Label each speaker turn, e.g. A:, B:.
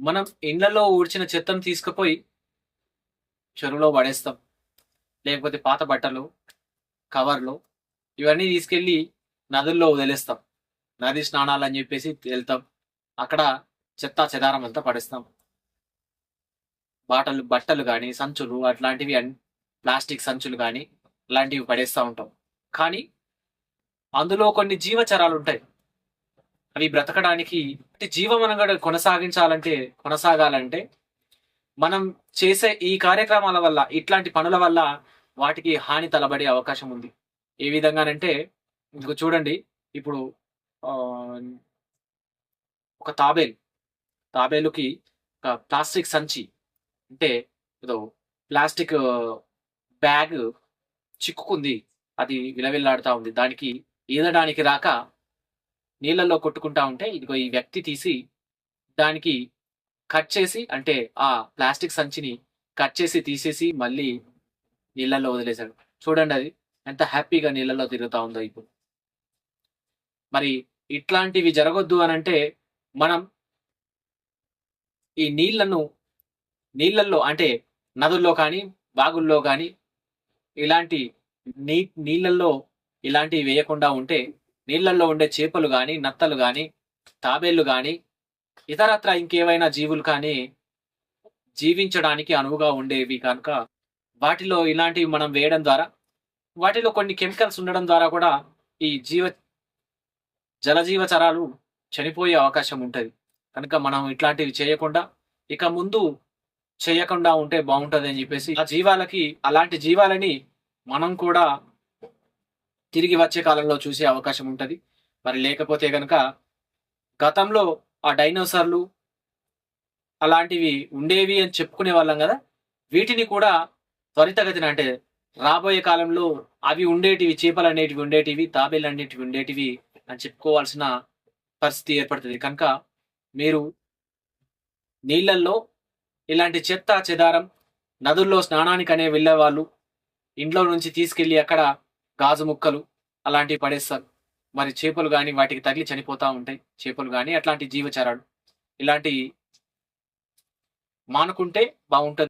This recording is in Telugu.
A: మనం ఇండ్లలో ఊడ్చిన చెత్తను తీసుకుపోయి చెరువులో పడేస్తాం. లేకపోతే పాత బట్టలు కవర్లు ఇవన్నీ తీసుకెళ్ళి నదుల్లో వదిలేస్తాం. నది స్నానాలు అని చెప్పేసి వెళ్తాం. అక్కడ చెత్త చెదారం అంతా పడేస్తాం. బాటలు బట్టలు కానీ సంచులు అట్లాంటివి ప్లాస్టిక్ సంచులు కానీ అలాంటివి పడేస్తూ ఉంటాం. కానీ అందులో కొన్ని జీవచరాలు ఉంటాయి. అవి బ్రతకడానికి అంటే జీవమనగడ కొనసాగించాలంటే కొనసాగాలంటే మనం చేసే ఈ కార్యక్రమాల వల్ల ఇట్లాంటి పనుల వల్ల వాటికి హాని తలబడే అవకాశం ఉంది. ఏ విధంగానంటే ఇంకో చూడండి ఇప్పుడు ఒక తాబేలు. తాబేలుకి ఒక ప్లాస్టిక్ సంచి అంటే ఏదో ప్లాస్టిక్ బ్యాగ్ చిక్కుకుంది. అది విలవిల్లాడుతూ ఉంది. దానికి ఈదడానికి రాక నీళ్ళల్లో కొట్టుకుంటా ఉంటే ఇదిగో ఈ వ్యక్తి తీసి దానికి కట్ చేసి అంటే ఆ ప్లాస్టిక్ సంచిని కట్ చేసి తీసేసి మళ్ళీ నీళ్ళల్లో వదిలేశాడు. చూడండి అది ఎంత హ్యాపీగా నీళ్ళల్లో తిరుగుతూ ఉందో ఇప్పుడు. మరి ఇట్లాంటివి జరగొద్దు అని అంటే మనం ఈ నీళ్ళను నీళ్ళల్లో అంటే నదుల్లో కానీ బాగుల్లో కానీ ఇలాంటి నీ నీళ్ళల్లో ఇలాంటివి వేయకుండా ఉంటే నీళ్ళల్లో ఉండే చేపలు కానీ నత్తలు కానీ తాబేళ్ళు కానీ ఇతరత్ర ఇంకేవైనా జీవులు కానీ జీవించడానికి అనువుగా ఉండేవి కనుక వాటిలో ఇలాంటివి మనం వేయడం ద్వారా వాటిలో కొన్ని కెమికల్స్ ఉండడం ద్వారా కూడా ఈ జీవ జలజీవచరాలు చనిపోయే అవకాశం ఉంటుంది. కనుక మనం ఇట్లాంటివి చేయకుండా ఇక ముందు చేయకుండా ఉంటే బాగుంటుంది అని చెప్పేసి ఆ జీవాలకి అలాంటి జీవాలని మనం కూడా తిరిగి వచ్చే కాలంలో చూసే అవకాశం ఉంటుంది. మరి లేకపోతే గనక గతంలో ఆ డైనోసార్లు అలాంటివి ఉండేవి అని చెప్పుకునే వాళ్ళం కదా. వీటిని కూడా త్వరితగతిన అంటే రాబోయే కాలంలో అవి ఉండేటివి చేపలు అనేటివి ఉండేటివి తాబేలు అనేటివి ఉండేటివి అని చెప్పుకోవాల్సిన పరిస్థితి ఏర్పడుతుంది. కనుక మీరు నీళ్ళల్లో ఇలాంటి చెత్త చెదారం నదుల్లో స్నానానికి అనే వెళ్ళే వాళ్ళు ఇంట్లో నుంచి తీసుకెళ్ళి అక్కడ గాజు ముక్కలు అలాంటివి పడేస్తారు. మరి చేపలు కానీ వాటికి తగిలి చనిపోతా ఉంటాయి. చేపలు కానీ అట్లాంటి జీవచరాలు. ఇలాంటి మానుకుంటే బాగుంటుంది.